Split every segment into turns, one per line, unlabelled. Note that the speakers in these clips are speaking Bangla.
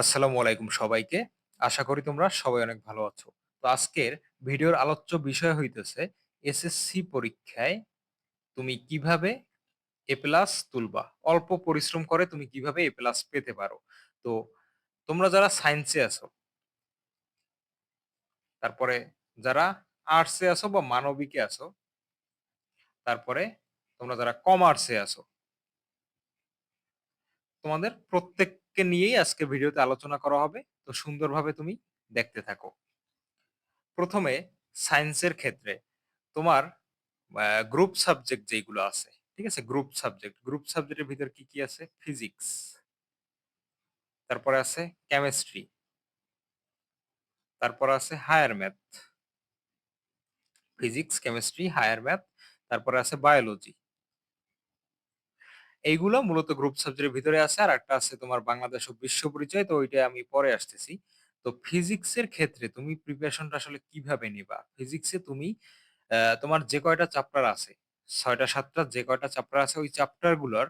আসসালামু আলাইকুম সবাইকে। আশা করি তোমরা সবাই অনেক ভালো আছো। তো আজকের ভিডিওর আলোচ্য বিষয় হইতেছে এসএসসি পরীক্ষায় তুমি কীভাবে এ প্লাস তুলবা? অল্প পরিশ্রম করে তুমি কীভাবে এ প্লাস পেতে পারো? তো তোমরা যারা সায়েন্সে আছো তারপরে যারা আর্টসে আছো বা মানবিকে আছো, তারপরে তোমরা যারা কমার্সে আছো, তোমাদের প্রত্যেককে নিয়েই আজকে ভিডিওতে আলোচনা করা হবে। তো সুন্দরভাবে তুমি দেখতে থাকো। প্রথমে সায়েন্সের ক্ষেত্রে তোমার গ্রুপ সাবজেক্ট যেইগুলো আছে, ঠিক আছে? Group subject. গ্রুপ সাবজেক্টের ভিতর কি, কি আছে? ফিজিক্স। তারপরে আছে কেমিস্ট্রি। তারপর আছে higher math. Physics, chemistry, higher math, তারপরে আছে বায়োলজি। এইগুলো মূলত গ্রুপ সাবজেক্টের ভিতরে আছে। আর একটা আছে তোমার বাংলাদেশ ও বিশ্ব পরিচয়। তো ওইটা আমি পরে আসতেছি। তো ফিজিক্সের ক্ষেত্রে তুমি প্রিপারেশনটা আসলে কীভাবে নিবা? ফিজিক্সে তুমি তোমার যে কয়টা চ্যাপ্টার আছে, ৬ টা ৭ টা যে কয়টা চ্যাপ্টার আছে ওই চ্যাপ্টারগুলার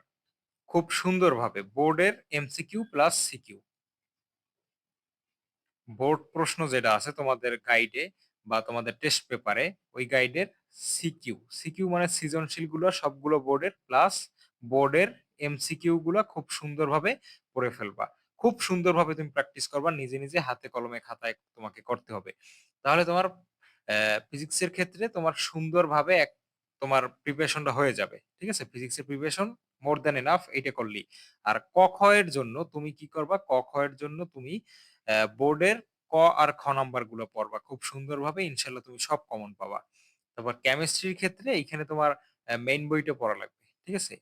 খুব সুন্দরভাবে বোর্ডের এমসিকিউ প্লাস সিকিউ বোর্ড প্রশ্ন যেটা আছে তোমাদের গাইডে বা তোমাদের টেস্ট পেপারে ওই গাইডের সিকিউ, সিকিউ মানে সৃজনশীলগুলো সবগুলো বোর্ডের প্লাস বোর্ডের এমসিকিউ গুলা খুব সুন্দরভাবে পড়ে ফেলবা। খুব সুন্দরভাবে তুমি প্র্যাকটিস করবা নিজে, নিজে হাতে কলমে খাতায় তোমাকে করতে হবে। তাহলে তোমার ফিজিক্সের ক্ষেত্রে তোমার সুন্দরভাবে এক তোমার প্রিপারেশনটা হয়ে যাবে। ঠিক আছে? ফিজিক্সের প্রিপারেশন মোর দ্যান এনাফ এইটা করলি আর ক, খ এর জন্য তুমি কি করবা? ক, খ এর জন্য তুমি বোর্ডের ক আর খ নাম্বারগুলো পড়বা। খুব সুন্দরভাবে ইনশাআল্লাহ তুমি সব কমন পাবা। তারপর কেমিস্ট্রির ক্ষেত্রে এইখানে তোমার মেইন বইটা পড়া লাগবে। ঠিক আছে?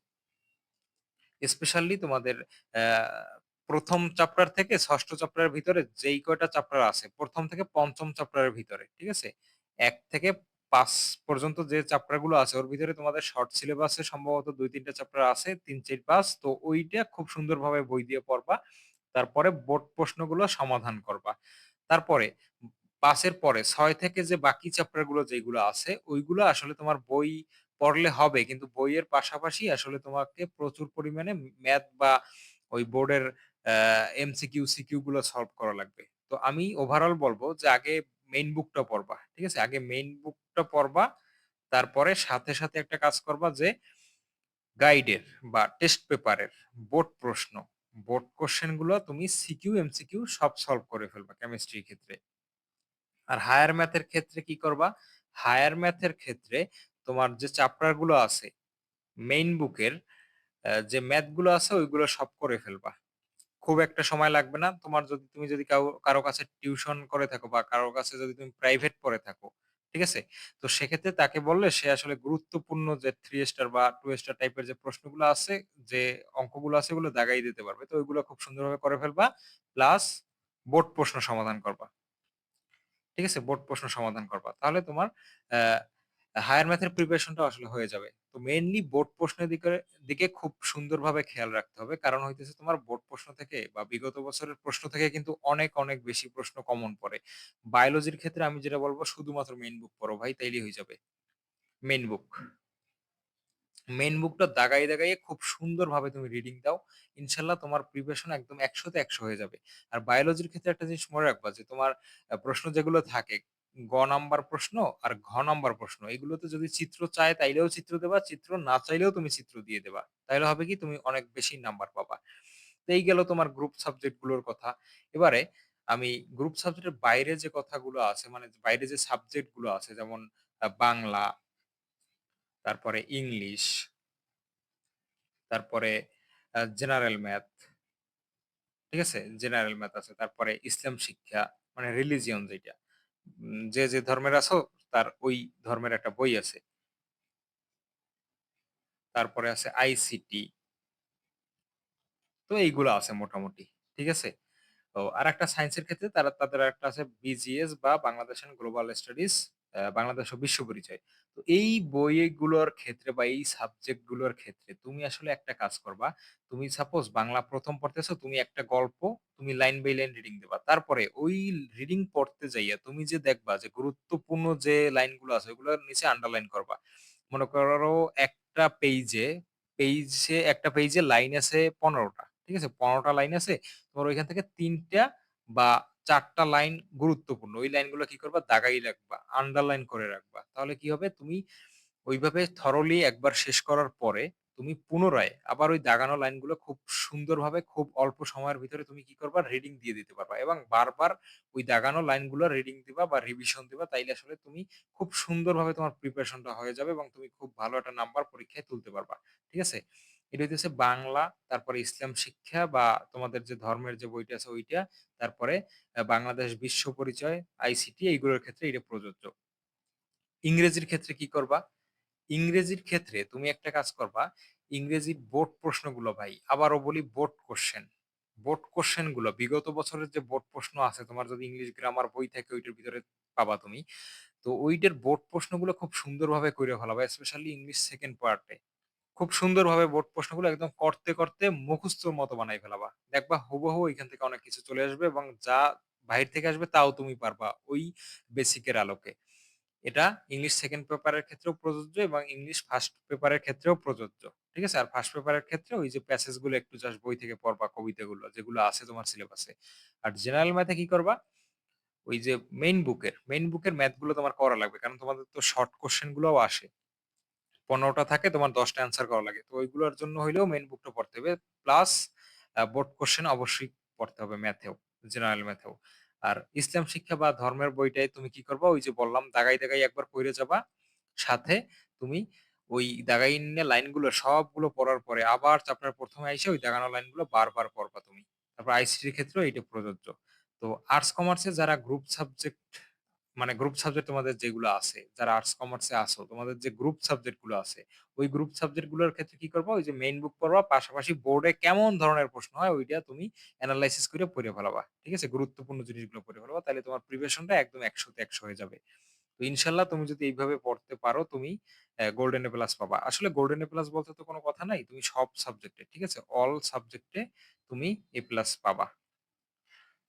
স্পেশালি তোমাদের ১ম চ্যাপ্টার থেকে ষষ্ঠ চ্যাপ্টারের ভিতরে যেই কয়টা চ্যাপ্টার আছে প্রথম থেকে পঞ্চম চ্যাপ্টারের ভিতরে, ঠিক আছে? এক থেকে পাঁচ পর্যন্ত যে চ্যাপ্টারগুলো আছে ওর ভিতরে তোমাদের শর্ট সিলেবাসে সম্ভবত ২-৩ টা চ্যাপ্টার আছে ৩, ৪, ৫ তো ওইটা খুব সুন্দরভাবে বই দিয়ে পড়বা। তারপরে বোর্ড প্রশ্নগুলো সমাধান করবা। তারপরে ৫ এর পরে ছয় থেকে যে বাকি চ্যাপ্টারগুলো যেইগুলো আছে ওইগুলো আসলে তোমার বই পড়লে হবে কিন্তু বইয়ের পাশাপাশি আসলে তোমাকে প্রচুর পরিমাণে ম্যাথ বা ওই বোর্ডের এমসিকিউ, সিকিউ গুলো সলভ করা লাগবে। তো আমি ওভারঅল বলব যে আগে মেইন বুকটা পড়বা। ঠিক আছে? আগে মেইন বুকটা পড়বা। তারপরে সাথে, সাথে একটা কাজ করবা যে গাইডের বা টেস্ট পেপারের বোর্ড প্রশ্ন, বোর্ড কোশ্চেনগুলো তুমি সিকিউ, এমসিকিউ সব সলভ করে ফেলবা কেমিস্ট্রির ক্ষেত্রে। আর হায়ার ম্যাথের ক্ষেত্রে কি করবা? হায়ার ম্যাথের ক্ষেত্রে তোমার যে চ্যাপ্টারগুলো আছে মেইন বুকের যে ম্যাথগুলো আছে ওইগুলো সব করে ফেলবা। খুব একটা সময় লাগবে না। তোমার যদি তুমি যদি কারও কাছে টিউশন করে থাকো বা কারও কাছে যদি তুমি প্রাইভেট পড়ে থাকো, ঠিক আছে? তো সেক্ষেত্রে তাকে বললে সে আসলে গুরুত্বপূর্ণ যে থ্রি স্টার বা টু স্টার টাইপের যে প্রশ্নগুলো আছে, যে অঙ্কগুলো আছে ওগুলো দাগাই দিতে পারবে। তো ওইগুলো খুব সুন্দরভাবে করে ফেলবা। প্লাস বোর্ড প্রশ্ন সমাধান করবা। ঠিক আছে? বোর্ড প্রশ্ন সমাধান করবা। তাহলে তোমার অ্যা হায়ার ম্যাথ এর প্রিপারেশনটা আসলে হয়ে যাবে। তো মেইনলি বোর্ড প্রশ্নের দিকে দিকে খুব সুন্দরভাবে খেয়াল রাখতে হবে। কারণ হইতেছে তোমার বোর্ড প্রশ্ন থেকে বা বিগত বছরের প্রশ্ন থেকে কিন্তু অনেক, অনেক বেশি প্রশ্ন কমন পড়ে। বায়োলজির ক্ষেত্রে আমি যেটা বলব শুধুমাত্র মেইন বুক পড়ো ভাই তাইলে হয়ে যাবে। Main book. মেইন বুকটা দাগাই, দাগাইয়ে খুব সুন্দরভাবে তুমি রিডিং দাও। ইনশাল্লাহ তোমার প্রিপারেশন একদম একশোতে একশো হয়ে যাবে। আর বায়োলজির ক্ষেত্রে একটা জিনিস মনে রাখবা যে তোমার প্রশ্ন যেগুলো থাকে গ নাম্বার প্রশ্ন আর ঘ নাম্বার প্রশ্ন এগুলোতে যদি চিত্র চায় তাইলেও চিত্র দেবা, চিত্র না চাইলেও তুমি চিত্র দিয়ে দেবা। তাইলে হবে কি তুমি অনেক বেশি নাম্বার পাবা। এই গেল তোমার গ্রুপ সাবজেক্টগুলোর কথা। এবারে আমি গ্রুপ সাবজেক্টের বাইরে যে কথাগুলো আছে মানে বাইরে যে সাবজেক্টগুলো আছে যেমন বাংলা তারপরে ইংলিশ তারপরে জেনারেল ম্যাথ, ঠিক আছে? জেনারেল ম্যাথ আছে। তারপরে ইসলাম শিক্ষা মানে রিলিজিয়ন যেটা। যে, যে ধর্মের আছো তার ওই ধর্মের একটা বই আছে। তারপরে আছে আইসিটি। তো এইগুলো আছে মোটামুটি। ঠিক আছে? তো আর একটা সায়েন্সের ক্ষেত্রে তারা তাদের একটা আছে বিজিএস বা বাংলাদেশ গ্লোবাল স্টাডিজ আ বাংলাদেশ ও বিশ্ব পরিচয়। তো এই বইগুলোর ক্ষেত্রে বা এই সাবজেক্টগুলোর ক্ষেত্রে তুমি আসলে একটা কাজ করবা। তুমি সাপোজ বাংলা ১ম পড়তেছো, তুমি একটা গল্প তুমি লাইন বাই লাইন রিডিং দিবা। তারপরে ওই রিডিং পড়তে যাইয়া তুমি যে দেখবা যে গুরুত্বপূর্ণ যে লাইনগুলো আছে ওগুলোর নিচে আন্ডারলাইন করবা। মনে করো একটা পেজে পেজে একটা পেজে লাইন আছে পনেরোটা ঠিক আছে? পনেরোটা লাইন আছে। তোমার ওইখান থেকে তিনটা বা ৪ টা লাইন গুরুত্বপূর্ণ। ওই লাইনগুলো কি করবা? দাগাই রাখবা, আন্ডারলাইন করে রাখবা। তাহলে কি হবে? তুমি ওইভাবে থরোলি একবার শেষ করার পরে তুমি পুনরায় আবার ওই দাগানো লাইনগুলো খুব সুন্দরভাবে খুব অল্প সময়ের ভিতরে তুমি কি করবা? রিডিং দিয়ে দিতে পারবা এবং বারবার ওই দাগানো লাইনগুলো রিডিং দিবা বা রিভিশন দিবা। তাইলে আসলে তুমি খুব সুন্দরভাবে তোমার প্রিপারেশনটা হয়ে যাবে এবং তুমি খুব ভালো একটা নাম্বার পরীক্ষায় তুলতে পারবা। ঠিক আছে? এটা হইতেছে বাংলা, তারপরে ইসলাম শিক্ষা বা তোমাদের যে ধর্মের যে বইটা আছে ওইটা, তারপরে বাংলাদেশ বিশ্ব পরিচয়, আইসিটি এইগুলোর ক্ষেত্রে এটা প্রযোজ্য। ইংরেজির ক্ষেত্রে কি করবা? ইংরেজির ক্ষেত্রে তুমি একটা কাজ করবা, ইংরেজির বোর্ড প্রশ্নগুলো ভাই, আবারও বলি বোর্ড কোশ্চেন বোর্ড কোয়েশ্চেনগুলো বিগত বছরের যে বোর্ড প্রশ্ন আছে তোমার যদি ইংলিশ গ্রামার বই থাকে ওইটার ভিতরে পাবা তুমি। তো ওইটার বোর্ড প্রশ্নগুলো খুব সুন্দরভাবে কইরা ফেলাবা। স্পেশালি ইংলিশ সেকেন্ড পার্টে। খুব সুন্দরভাবে বোর্ড প্রশ্নগুলো একদম করতে, করতে মুখস্থর মতো বানাই ফেলাবা। দেখবা হুবহু এখান থেকে অনেক কিছু চলে আসবে এবং যা বাহির থেকে আসবে তাও তুমি পারবা ওই বেসিকের আলোকে। এটা ইংলিশ সেকেন্ড পেপারের ক্ষেত্রেও প্রযোজ্য এবং ইংলিশ 1st পেপারের ক্ষেত্রেও প্রযোজ্য। ঠিক আছে? আর ফার্স্ট পেপারের ক্ষেত্রে ওই যে প্যাসেজগুলো একটু জাস্ট বই থেকে পড়বা কবিতাগুলো যেগুলো আছে তোমার সিলেবাসে। আর জেনারেল ম্যাথে কি করবা? ওই যে মেইন বুকের, মেইন বুকের ম্যাথগুলো তোমার করা লাগবে। কারণ তোমাদের তো শর্ট কোয়েশ্চেন গুলোও আসে। ১৫ টা থাকে তোমার দশটা অ্যান্সার করা লাগে। তো ওইগুলোর জন্য হইলেও মেন বুকটা পড়তে হবে। প্লাস বোর্ড কোশ্চেন অবশ্যই পড়তে হবে ম্যাথেও, জেনারেল ম্যাথেও। আর ইসলাম শিক্ষা বা ধর্মের বইটাই তুমি কি করবা? ওই যে বললাম দাগাই, দাগাই একবার পড়ে যাবা। সাথে তুমি ওই দাগাইন্না লাইনগুলো সবগুলো পড়ার পরে আবার চ্যাপ্টার ১ম এ আইসা ওই দাগানো লাইনগুলো বারবার পড়বা তুমি। তারপর আইসিটির ক্ষেত্রেও এইটা প্রযোজ্য। তো আর্টস কমার্সে যারা গ্রুপ সাবজেক্ট মানে গ্রুপ সাবজেক্ট তোমাদের যেগুলো আছে, যারা আর্টস কমার্সে আছো, তোমাদের যে গ্রুপ সাবজেক্টগুলো আছে, ওই গ্রুপ সাবজেক্টগুলোর ক্ষেত্রে কি করবা? ওই যে মেইন বুক পড়বা, পাশাপাশি বোর্ডে কেমন ধরনের প্রশ্ন হয় ওইটা তুমি অ্যানালাইসিস করে পড়ে ফেলাবা। ঠিক আছে? গুরুত্বপূর্ণ জিনিসগুলো পড়ে ফেলাবা তাহলে তোমার প্রিপারেশনটা একদম ১০০ তে ১০০ হয়ে যাবে। তো ইনশাল্লাহ তুমি যদি এইভাবে পড়তে পারো তুমি গোল্ডেন এ প্লাস পাবা। আসলে গোল্ডেন এ প্লাস বলতে তো কোনো কথা নাই। তুমি সব সাবজেক্টে, ঠিক আছে? অল সাবজেক্টে তুমি এ প্লাস পাবা।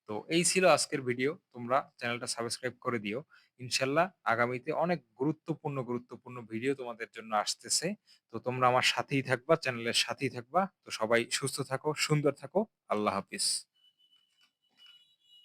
তো এই ছিল আজকের ভিডিও। তোমরা চ্যানেলটা সাবস্ক্রাইব করে দিও। ইনশাল্লাহ আগামীতে অনেক গুরুত্বপূর্ণ, গুরুত্বপূর্ণ ভিডিও তোমাদের জন্য আসতেছে। তো তোমরা আমার সাথেই থাকবা, চ্যানেলের সাথেই থাকবা। তো সবাই সুস্থ থাকো, সুন্দর থাকো। আল্লাহ হাফিজ।